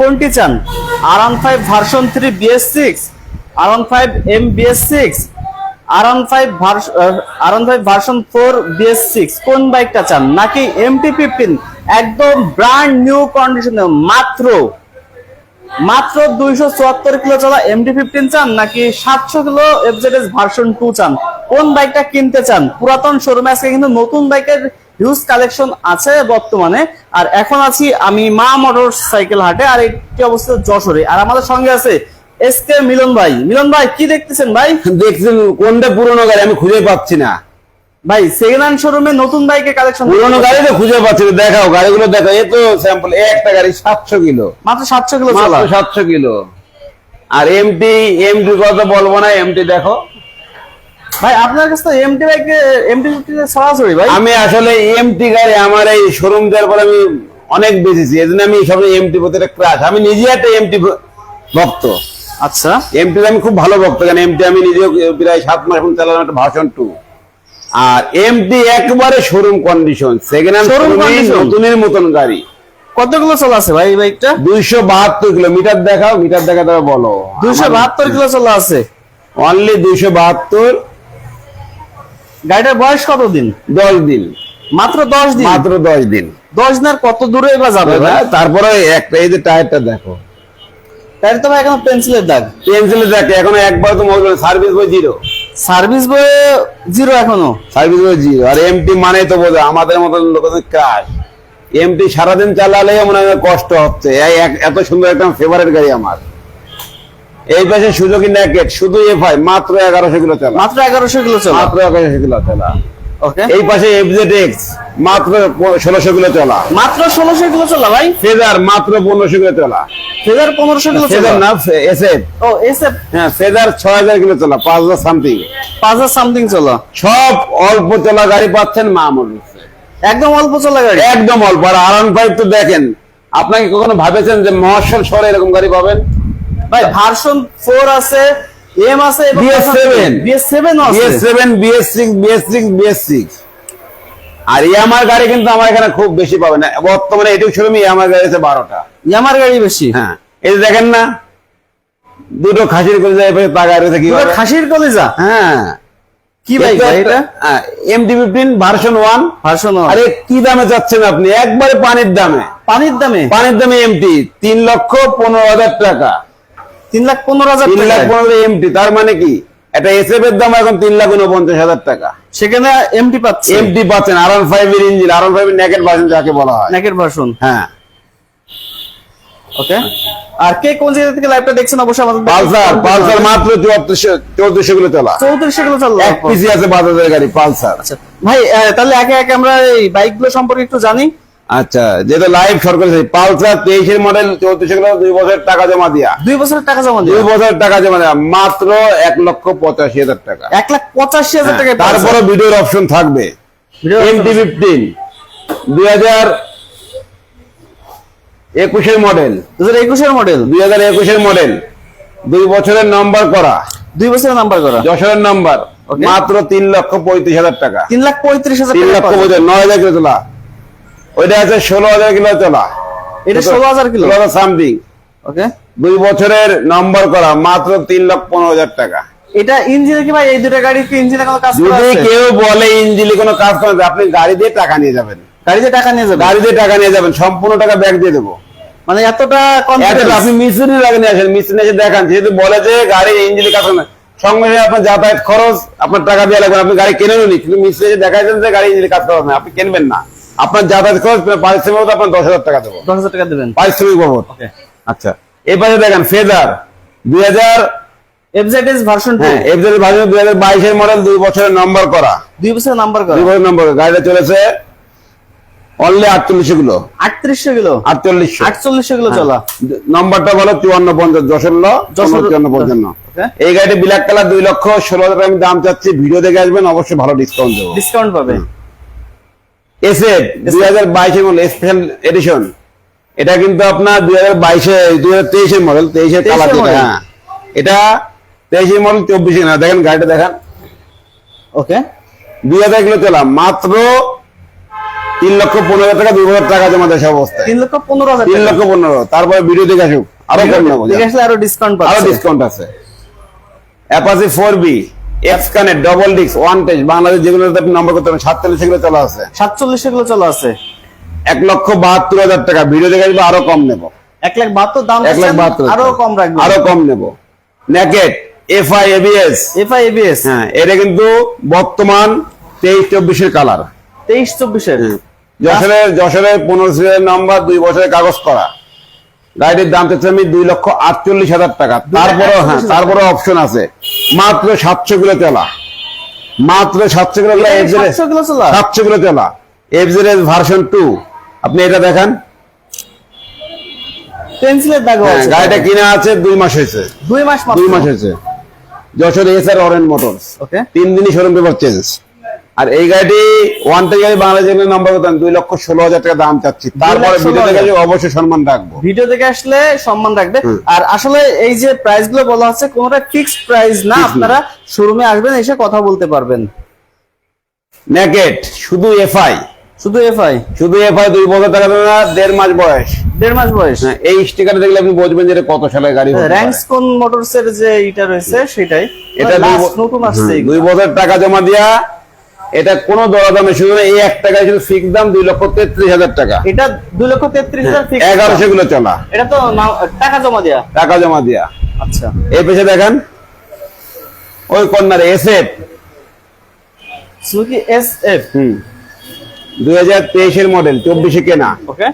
কোনটি চান? R one five version three BS six R one five M BS six R one five R one five version four BS six কোন বাইকটা চান? নাকি MT fifteen একদম brand new কন্ডিশনে মাত্র মাত্র দুইশো চুয়াত্তর কিলো চলা এমডি ফিফটিন চান? নাকি সাতশো কিলো এফজেডএস ভার্সন টু চান? কোন বাইকটা কিনতে চান? পুরাতন শোরুমে আজকে কিন্তু নতুন বাইকের হিউজ কালেকশন আছে বর্তমানে। আর এখন আছি আমি মা মোটর সাইকেল হাটে আর একটি অবস্থিত যশোরে। আর আমাদের সঙ্গে আছে এস কে মিলন ভাই। মিলন ভাই কি দেখতেছেন ভাই? দেখছেন কোনটা পুরনো গাড়ি আমি খুঁজে পাচ্ছি না। ভাই সেকেন্ড হ্যান্ড শোরুমে নতুন বাইকের কালেকশন পুরনো গাড়ি তো খুঁজে পাচ্ছি না দেখাও গাড়িগুলো দেখো এই তো স্যাম্পল একটা গাড়ি সাতশো কিলো। মাত্র সাতশো কিলো চলা। মাত্র সাতশো কিলো। আর এমটি এমটি কথা বলব না এমটি দেখো। ভাই আপনার কাছে তো এমটি বাইক এমটি সরাসরি ভাই। আমি আসলে এমটি গাড়ি আমার এই শোরুম দেওয়ার পর আমি অনেক বেঁচেছি এই জন্য আমি সব এমটি প্রতি একটা ক্রাশ আমি নিজে একটা এমটি ভক্ত। আচ্ছা। এমটি আমি খুব ভালো ভক্ত কারণ এমটি আমি নিজেও প্রায় সাত মাস এখন চালালাম একটা ভাষণ টু আর এমটি একবারে showroom condition second hand showroom? নতুনের মতন গাড়ি। কতগুলো চলা আছে ভাই বাইকটা দুইশো বাহাত্তর কিলোমিটার দেখাও মিটার দেখা তবে বলো। দুইশো বাহাত্তর কিলো চলা আছে। অনলি দুইশো বাহাত্তর। গাড়িটার বয়স কতদিন? দশ দিন। মাত্র দশ দিন? মাত্র দশ দিন। দশ দিনের কত দূরে বা যাবে তারপরে একটা এই যে টায়ারটা দেখো। তাই তো ভাই এখন পেন্সিলের দাগ। পেন্সিলে দেখে এখন একবার তো মোবাইল সার্ভিস বই জিরো সার্ভিস বয়ে জিরো এখনও? সার্ভিস বই জিরো আর এমটি মানে তো বোঝো আমাদের মতন লোকেদের ক্রাশ এমটি সারাদিন চালালে মনে হয় কষ্ট হচ্ছে। এত সুন্দর একটা ফেভারিট গাড়ি আমার। এই পাশে সুযোগী ন্যাকেট শুধু এফআই মাত্র এগারোশো কিলো চালা মাত্র এগারোশো কিলো চলা মাত্র এগারোশো কিলো চালা এই পাশে এফজেডএক্স মাত্র ষোলোশো কিলো চলা মাত্র ষোলোশো কিলো চলা ভাই? ফেজার মাত্র পনেরোশো কিলো চলা পনেরোশো কিলো না এসএফ ও এসে হ্যাঁ ফেজার ছয় হাজার কিলো চলা পাঁচ হাজার সামথিং পাঁচ হাজার সামথিং চলা সব অল্প চলা গাড়ি পাচ্ছেন মামুল একদম অল্প চলা গাড়ি? একদম অল্প। আর আরন ফাইভ তো দেখেন আপনাকে কখনো ভাবেছেন যে মহাশল শহরে এরকম গাড়ি পাবেন? ভাই ভার্সন ফোর আছে এম আছে BS7 বিএস সেভেন আছে। BS seven BS six BS six BS six আর ইয়ামার গাড়ি কিন্তু আমার এখানে খুব বেশি পাবেন না। বর্তমানে এটুকু শোরুমে ইয়ামার গাড়ি আছে বারোটা। ইয়ামার গাড়ি বেশি? হ্যাঁ। এই যে দেখেন না দুটো খাসির যায় তাগায় রয়েছে কি খাসির কলিজা? হ্যাঁ। কি ভাই এটা? MT fifteen version one version আরে কি দামে যাচ্ছেন আপনি? একবারে পানির দামে। পানির দামে? পানির দামে এমটি তিন লক্ষ পনেরো হাজার টাকা। তিন লাখ পনেরো হাজার তিন লাখ পনেরো এমটি তার মানে কি? একটা এসএফ এর দাম এখন তিন লাখ উনপঞ্চাশ হাজার টাকা। সেখানে এমটি এমটি পাচ্ছেন আর ওয়ান ফাইভ এর ইঞ্জিন আর ওয়ান ফাইভ এর নেকেট ভার্সন যাকে বলা হয়। নেকের ভার্সন হ্যাঁ। ওকে আর কে কোন জায়গা থেকে লাইভটা দেখছেন অবশ্যই আমাদের পালসার পালসার মাত্র কিলো চলা কিলো চালু এক পিসি আছে গাড়ি পালসার। আচ্ছা। ভাই তাহলে একে একে আমরা এই বাইকগুলো সম্পর্কে একটু জানি। আচ্ছা যেহেতু লাইভ সরকার পালসার তেইশের মডেল চৌত্রিশশো কিলো দুই বছর টাকা জমা দিয়া। দুই বছরের টাকা জমা দুই বছর টাকা জমা দেওয়া মাত্র এক লক্ষ পঁচাশি হাজার টাকা। এক লাখ পঁচাশি হাজার টাকা তারপরে ভিডিওর অপশন থাকবে। এমটি ফিফটিন দুই হাজার একুশের মডেল দু হাজার একুশের মডেল দুই হাজার একুশের মডেল দুই বছরের নম্বর করা। দুই বছরের নাম্বার করা? যশোরের নম্বর. মাত্র তিন লক্ষ পঁয়ত্রিশ হাজার টাকা। তিন লাখ পঁয়ত্রিশ হাজার তিন লক্ষ নয় হাজার ওইটা আছে ষোলো হাজার কিলো তোলা এটা ষোলো হাজার কিলো? Something okay. দুই বছরের নম্বর করা মাত্র তিন লক্ষ পনেরো হাজার টাকা। এটা ইঞ্জিনে কি ভাই? এই দুটো গাড়ি কি ইঞ্জিনে কোনো কাজ করা যদি কেউ বলে ইঞ্জিনে কোনো কাজ করে আপনি গাড়ি দিয়ে টাকা নিয়ে যাবেন। গাড়িতে টাকা নিয়ে যাবে গাড়ি দিয়ে টাকা নিয়ে যাবেন সম্পূর্ণ টাকা ব্যাগ দিয়ে দেবো। মানে এতটা কনফিডেন্স আপনি মিস্ত্রি লাগে নিয়ে আসেন মিস্ত্রি এসে দেখান। যেহেতু বলে যে গাড়ির ইঞ্জিনে কাজ করে সঙ্গে সঙ্গে আপনার যাতায়াত খরচ আপনার টাকা দিয়ে লাগবে আপনি গাড়ি কেনেন নি কিন্তু মিস্ত্রি এসে দেখাচ্ছেন যে গাড়ি ইঞ্জিনে কাজ করা না আপনি কিনবেন না। আপনার যাতায়াত খরচ পারিশ্রমিক বাবদ আপনার দশ হাজার টাকা দেবো। দশ হাজার টাকা দেবেন? পারিশ্রমিক বাবদ। আচ্ছা দেখেন ফেজার দুই হাজার এফজেডএস ভার্সন হ্যাঁ ভার্সন দুই হাজার বাইশের মডেল দুই বছরের নম্বর করা। দুই বছরের নাম্বার করা। দুই বছর নম্বর গাড়িটা চলেছে অনলি আটচল্লিশশো কিলো আটত্রিশশো কিলো আটচল্লিশশো। আটচল্লিশশো কিলো চলা নম্বরটা বলো চুয়ান্ন পঞ্চাশ চুয়ান্ন পঞ্চান্ন। এই গাড়িটি ব্ল্যাক কালার দুই লক্ষ ষোলো হাজার আমি দাম চাচ্ছি। ভিডিও দেখে আসবেন অবশ্যই ভালো ডিসকাউন্ট দেবো। ডিসকাউন্ট পাবে। এসএফ দুই হাজার বাইশের মডেল স্পেশাল এডিশন এটা কিন্তু আপনার দুই হাজার বাইশে দুই হাজার তেইশের মডেল তেইশের কালার হ্যাঁ। এটা তেইশের মডেল চব্বিশে না দেখেন গাড়িটা দেখেন। ওকে। দুই হাজার কিলো চলা মাত্র তিন লক্ষ পনেরো হাজার টাকা দুই বছর টাকা জমা দেয় সে অবস্থায়। তিন লক্ষ পনেরো হাজার তিন লক্ষ পনেরো তারপরে ভিডিও দেখে আসুক আরও কম নেব আরও ডিসকাউন্ট আরও ডিসকাউন্ট আছে। Apache four V X connect double disc one tech Bangladesh যেগুলো আপনি নম্বর করতে পারেন সাতচল্লিশ সেগুলো চলা আছে সাতচল্লিশ এগুলো চলে আছে এক লক্ষ বাহাত্তর হাজার টাকা ভিডিও দেখে আসবে আরও কম নেব। এক লাখ বাহাত্তর দাম এক লাখ বাহাত্তর আরও কম রাখবেন। আরও কম নেব। Naked F I ABS FI ABS হ্যাঁ এটা কিন্তু বর্তমান তেইশ চব্বিশের কালার তেইশ চব্বিশের। যশোরের যশোরের পনেরো সিরিয়াল নাম্বার দুই বছরের কাগজ করা। গাড়িটির দাম চাচ্ছি আমি দুই লক্ষ আটচল্লিশ হাজার টাকা। তারপরে হ্যাঁ তারপরে অপশন আছে। মাত্র সাতশো কিলো চলা মাত্র সাতশো কিলো এটা এফজেড 700 কিলো চলা? সাতশো কিলো চলা এফজেড ভার্সন টু আপনি এটা দেখান। পেন্সিলের দাগ গাড়িটা কিনা আছে দুই মাস হয়েছে। দুই মাস দুই মাস হয়েছে। যশোর এস আর অরেন মোটরস ওকে তিন দিনই শোরুম পেপার চেঞ্জ আর এই গাড়িটি ওয়ান টেক গাড়ি বাংলাদেশের নাম্বার করতাম দুই লক্ষ ষোলো হাজার টাকা দাম চাচ্ছি। তারপরে ভিডিও হাজার। অবশ্যই সম্মান রাখব। ভিডিও দেখে আসলে সম্মান রাখবে। আর আসলে এই যে প্রাইসগুলো বলা হচ্ছে কোনটা ফিক্সড প্রাইস না আপনারা শোরুমে আসবেন এসে কথা বলতে পারবেন। নেকেট শুধু এফআই শুধু এফআই শুধু এফআই দুই বছর টাকা না দেড় মাস বয়স। দেড় মাস বয়স? হ্যাঁ, এই স্টিকার দেখলে আপনি বুঝবেন যে কত সালের গাড়ি। র্যাঙ্কস কোন মোটরস এর যে এটা রয়েছে সেটাই। এটা নতুন আসছে দুই বছর টাকা জমা দিয়া এটা কোনো দরদামে শুধু না এই এক টাকা শুধু ফিক্স দাম দুই লক্ষ তেত্রিশ হাজার টাকা। এটা দুই লক্ষ তেত্রিশ হাজার এগারোশো গুলো চলা। এটা তো টাকা জমা দেয়া। টাকা জমা দিয়া। আচ্ছা। এই পেছে দেখেন। ওই কন্যার এসএফ সুজুকি এস এফ হুম। দুই হাজার তেইশের মডেল চব্বিশে কেনা। ওকে।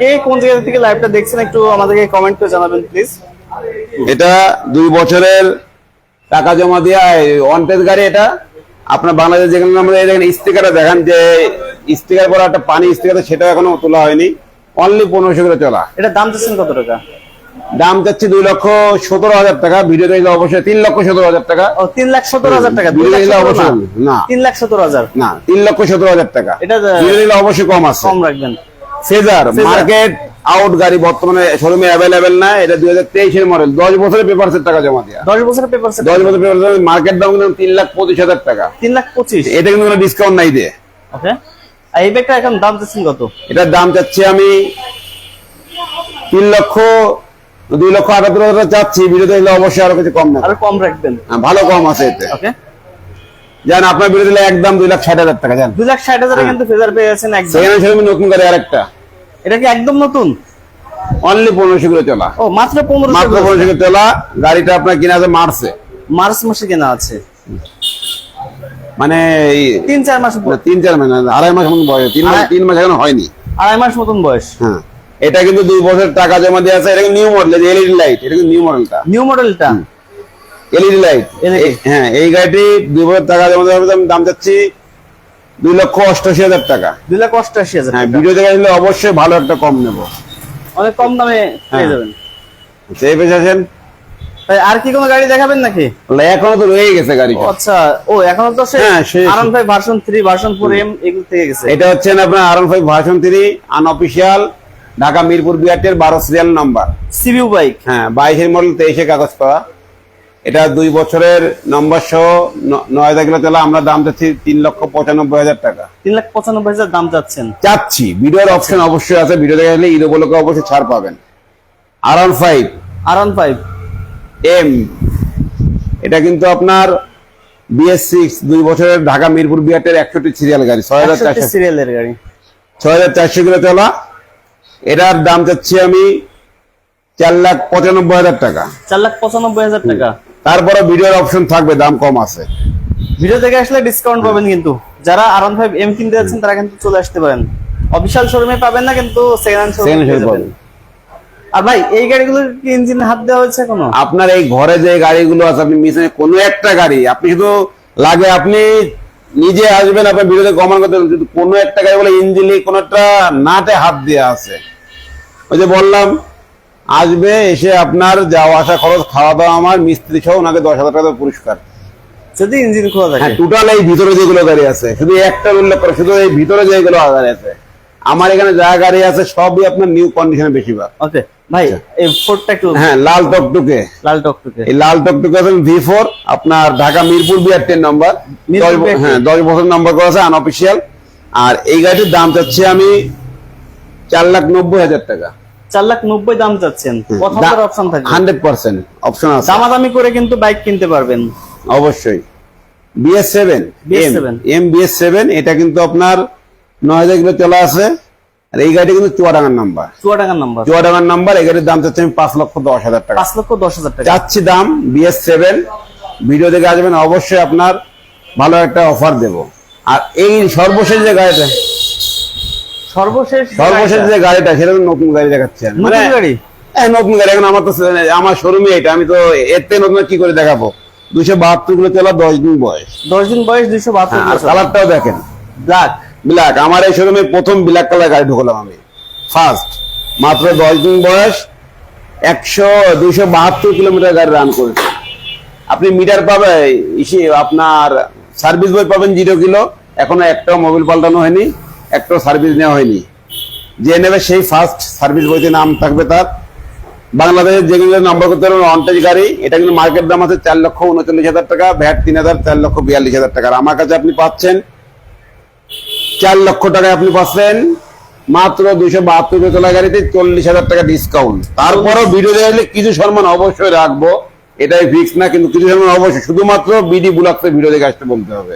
কে কোন জায়গা থেকে লাইভটা দেখছেন একটু আমাদেরকে কমেন্ট করে জানাবেন প্লিজ এটা দুই বছরের টাকা জমা দিয়া ওয়ান টেজ গাড়ি এটা। আপনার বাংলাদেশ যেখানে আমরা এই দেখেন স্টিকারটা দেখান যে স্টিকার করা একটা পানি স্টিকার সেটা এখনও তোলা হয়নি। অনলি পনেরোশো করে চলা এটা দাম চাচ্ছেন কত টাকা? দাম চাচ্ছি দুই লক্ষ সতেরো হাজার টাকা। ভিডিও দেখলে অবশ্যই তিন লক্ষ সতেরো হাজার টাকা। ও তিন লাখ সতেরো হাজার টাকা। ভিডিও দেখলে অবশ্যই না। তিন লাখ সতেরো হাজার। না তিন লক্ষ সতেরো হাজার টাকা। এটা, ভিডিও দেখলে অবশ্যই কম আছে। কম রাখবেন। ফেজার মার্কেট আউট গাড়ি বর্তমানে শোরুমে অ্যাভেলেবেল না এটা দুই হাজার তেইশের মডেল দশ বছরের পেপারসের টাকা জমা দেওয়া দশ বছরের পেপার সেট দশ বছর পেপার সেট মার্কেট দাম কিন্তু তিন লাখ পঁচিশ হাজার টাকা। তিন লাখ পঁচিশ? এটা কিন্তু কোনো ডিসকাউন্ট নাই দিয়ে ওকে। এই ব্যাগটা এখন দাম চাচ্ছেন কত? এটার দাম চাচ্ছি আমি তিন লক্ষ দুই লক্ষ আটাত্তর হাজার চাচ্ছি। ভিডিও দেখলে অবশ্যই আরও কিছু কম না আরও কম রাখবেন। ভালো কম আছে এতে। ওকে। জান আপনার দিলে একদম দুই লাখ ষাট হাজার টাকা জান। দুই লাখ ষাট হাজার কিন্তু ফেজার পেয়ে যাচ্ছেন একদম। সেখানে নতুন গাড়ি আরেকটা। এটা কি একদম নতুন? অনলি পনেরোশো করে চলা ও মাত্র পনেরো মাত্র পনেরোশো করে চলা গাড়িটা আপনার কিনা আছে মার্চে। মার্চ মাসে কেনা আছে। মানে তিন চার মাস তিন চার মাস আড়াই মাস মতন বয়স তিন মাস তিন মাস এখন হয়নি। আড়াই মাস মতন বয়স। হ্যাঁ। এটা কিন্তু দুই বছর টাকা জমা দিয়ে আছে এটা নিউ মডেল এলইডি লাইট এটা কিন্তু নিউ মডেলটা নিউ মডেলটা এলইডি লাইট হ্যাঁ এই গাড়িটি দুই বছর টাকা জমা দেওয়ার দাম চাচ্ছি দুই লক্ষ অষ্টাশি হাজার টাকা। দুই লাখ অষ্টআশি হাজার হ্যাঁ ভিডিও দেখে আসলে অবশ্যই ভালো একটা কম নেব। অনেক কম দামে পেয়ে হ্যাঁ। যাবেন। সেই আছেন আর কি কোনো গাড়ি দেখাবেন নাকি? এখনও তো রয়ে গেছে ও, গাড়িটা আচ্ছা ও এখনও তো হ্যাঁ, সে- five version three version four M এগুলো থেকে গেছে। এটা হচ্ছে আপনার আরন five version three unofficial Dhaka Mirpur বিআরটির বারো সিরিয়াল নাম্বার সিবিউ বাইক হ্যাঁ বাইশের মডেল তেইশে কাগজ পাওয়া। এটা দুই বছরের নম্বর সহ নয় কিলো চলা আমরা দাম চাচ্ছি তিন লক্ষ পঁচানব্বই হাজার টাকা। তিন লাখ পঁচানব্বই হাজার দাম চাচ্ছেন। চাচ্ছি। ভিডিওর অপশন অবশ্যই আছে। ভিডিও দেখে গেলে ঈদ উপলক্ষে অবশ্যই ছাড় পাবেন। আরন ফাইভ আরাম ফাইভ এম এটা কিন্তু আপনার বিএস সিক্স দুই বছরের ঢাকা মিরপুর বিআরটির একষট্টি সিরিয়াল গাড়ি ছয় হাজার চারশো সিরিয়ালের গাড়ি। ছয় হাজার চারশো কিলো চলা এটার দাম চাচ্ছি আমি চার লাখ পঁচানব্বই হাজার টাকা। চার লাখ পঁচানব্বই হাজার টাকা। তারপরে ভিডিওর অপশন থাকবে দাম কম আছে। ভিডিও দেখে আসলে ডিসকাউন্ট পাবেন কিন্তু। যারা আরাম ফাইভ এম কিনতে যাচ্ছেন তারা কিন্তু চলে আসতে পারেন। অফিসিয়াল শোরুমে পাবেন না কিন্তু সেকেন্ড হ্যান্ড শোরুমে পাবেন। আর ভাই এই গাড়িগুলোর কি ইঞ্জিন হাত দেওয়া হয়েছে কোনো আপনার এই ঘরে যে গাড়িগুলো আছে আপনি মিশনে কোনো একটা গাড়ি আপনি শুধু লাগে আপনি নিজে আসবেন আপনার ভিডিওতে কমান করতে। যদি কোনো একটা গাড়ি বলে ইঞ্জিনে কোনো একটা নাটে হাত দেওয়া আছে। ওই যে বললাম আসবে এসে আপনার যাওয়া আসা খরচ খাওয়া দাওয়া আমার মিস্ত্রি সহ ওনাকে দশ হাজার টাকা পুরস্কার। যদি ইঞ্জিন খোলা হ্যাঁ থাকে টোটাল এই ভিতরে যেগুলো গাড়ি আছে শুধু একটা উল্লেখ করে শুধু এই ভিতরে যেগুলো গাড়ি আছে আমার এখানে যা গাড়ি আছে সবই আপনার নিউ কন্ডিশনে বেশিরভাগ। ওকে ভাই এই ফোরটা একটু হ্যাঁ লাল টকটুকে। লাল টকটকে। এই লাল টকটুকে আছেন ভি ফোর আপনার ঢাকা মিরপুর বিআর টেন নম্বর মিরপুর দশ ব- BR10 হ্যাঁ দশ বছর নম্বর করা আছে আনঅফিসিয়াল আর এই গাড়িটির দাম চাচ্ছি আমি চার লাখ নব্বই হাজার টাকা। চার লাখ নব্বই দাম অপশন থাকবে? হান্ড্রেড পার্সেন্ট অপশন আছে। দামাদামি করে কিন্তু বাইক কিনতে পারবেন। অবশ্যই। BS seven BS7 M BS seven এটা কিন্তু আপনার নয় হাজার কিলো চলা আছে। আর এই গাড়িটা কিন্তু চুয়াডাঙ্গার নাম্বার চুয়াডাঙ্গার নাম্বার চুয়াডাঙ্গার নাম্বার এই গাড়ির দাম চাচ্ছি আমি পাঁচ লক্ষ দশ হাজার টাকা। পাঁচ লক্ষ দশ হাজার টাকা। চাচ্ছি দাম বিএস সেভেন ভিডিও দেখে আসবেন অবশ্যই আপনার ভালো একটা অফার দেব। আর এই সর্বশেষ যে গাড়িটা সর্বশেষ সর্বশেষ যে গাড়িটা সেটা তো নতুন গাড়ি দেখাচ্ছি নতুন গাড়ি? হ্যাঁ নতুন গাড়ি এখন আমার তো আমার শোরুমে এটা আমি তো এর থেকে নতুন কি করে দেখাবো? দুশো বাহাত্তর কিলো চলা দশ দিন বয়স। দশ দিন বয়স দুইশো বাহাত্তর হ্যাঁ, কালারটাও দেখেন। ব্ল্যাক ব্ল্যাক আমার এই শোরুমে প্রথম ব্ল্যাক কালার গাড়ি ঢুকলাম আমি। ফার্স্ট মাত্র দশ দিন বয়স একশো দুইশো বাহাত্তর কিলোমিটার গাড়ি রান করেছে। আপনি মিটার পাবে ইসে আপনার সার্ভিস বই পাবেন জিরো কিলো এখনও একটাও মোবিল পাল্টানো হয়নি। একটাও সার্ভিস নেওয়া হয়নি। যে নেবে সেই ফার্স্ট সার্ভিস বইতে নাম থাকবে তার। বাংলাদেশের যেগুলো নম্বর করতে পারবেন অনটেজ গাড়ি। এটা কিন্তু মার্কেট দাম আছে চার লক্ষ উনচল্লিশ হাজার টাকা ভ্যাট তিন হাজার, চার লক্ষ বিয়াল্লিশ হাজার টাকা। আমার কাছে আপনি পাচ্ছেন চার লক্ষ টাকায় আপনি পাচ্ছেন মাত্র দুইশো বাহাত্তর তোলা গাড়িতে চল্লিশ হাজার টাকা ডিসকাউন্ট তারপরও ভিডিও দেখলে কিছু সম্মান অবশ্যই রাখব। এটাই ফিক্স না, কিন্তু কিছু সম্মান অবশ্যই। শুধুমাত্র বিডি বুলাক্সের ভিডিও দেখে আসতে বলতে হবে।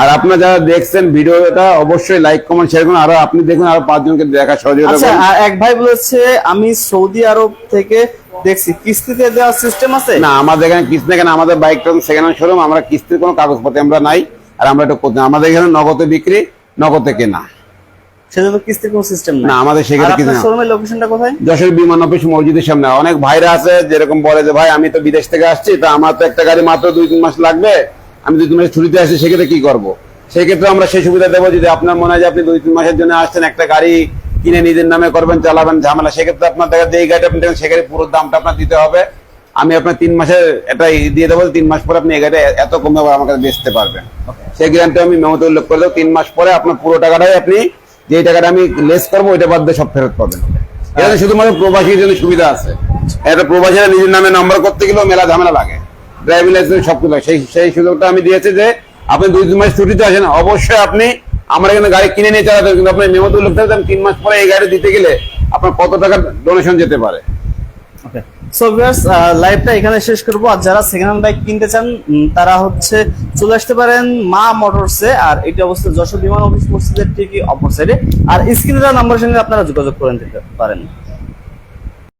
আর আপনারা যারা দেখছেন ভিডিওটা অবশ্যই লাইক কমেন্ট শেয়ার করুন। আরও আপনি দেখুন আরও পাঁচজনকে দেখা সহযোগিতা আচ্ছা করুন আর এক ভাই বলেছে আমি সৌদি আরব থেকে দেখছি। কিস্তিতে দেওয়ার সিস্টেম আছে? না আমাদের এখানে কিস্তি এখানে আমাদের বাইক সেকেন্ড হ্যান্ড শোরুম আমরা কিস্তির কোনো কাগজপত্র আমরা নাই আর আমরা এটা করতে আমাদের এখানে নগদে বিক্রি নগদে কেনা। সেজন্য কিস্তির কোনো সিস্টেম না আমাদের সেখানে কিছু না শোরুমের লোকেশনটা কোথায়? যশোর বিমান অফিস মসজিদের সামনে। অনেক ভাইরা আছে যেরকম বলে যে ভাই আমি তো বিদেশ থেকে আসছি তা আমার তো একটা গাড়ি মাত্র দুই তিন মাস লাগবে আমি দুই তিন মাস ছুটিতে আসি সেক্ষেত্রে কি করব? সেক্ষেত্রে আমরা সেই সুবিধা দেবো যদি আপনার মনে হয় যে আপনি দুই তিন মাসের জন্য আসছেন একটা গাড়ি কিনে নিজের নামে করবেন চালাবেন ঝামেলা সেক্ষেত্রে আপনার দেখা যে এই গাড়িটা আপনি সে গাড়ির পুরো দামটা আপনার দিতে হবে। আমি আপনার তিন মাসের এটা দিয়ে দেবো তিন মাস পরে আপনি এই গাড়িটা এত কমে আবার আমার কাছে বেচতে পারবেন। সেই গ্যারান্টি আমি মেমোতে উল্লেখ করে দেবো তিন মাস পরে আপনার পুরো টাকাটাই আপনি যে টাকাটা আমি লেস করব ওইটা বাদ দিয়ে সব ফেরত পাবেন। এখানে শুধুমাত্র প্রবাসীর জন্য সুবিধা আছে। এটা প্রবাসীরা নিজের নামে নম্বর করতে গেলেও মেলা ঝামেলা লাগে। ড্রাইভিং লাইসেন্স সব কিছু লাগে। সেই সেই সুযোগটা আমি দিয়েছি যে আপনি দুই তিন মাস ছুটিতে আসেন। অবশ্যই আপনি আমার এখানে গাড়ি কিনে নিয়ে চালাতে কিন্তু আপনি মেমোতে উল্লেখ করে তিন মাস পরে এই গাড়ি দিতে গেলে আপনার কত টাকা ডোনেশন যেতে পারে? লাইভটা এখানে শেষ করব। আর যারা সেকেন্ড হ্যান্ড বাইক কিনতে চান তারা হচ্ছে চলে আসতে পারেন মা মোটরসে। আর এটি অবস্থা যশোর বিমান অফিস মসজিদের ঠিকই অপর সাইডে আর স্ক্রিনে নাম্বার সঙ্গে আপনারা যোগাযোগ করে নিতে পারেন।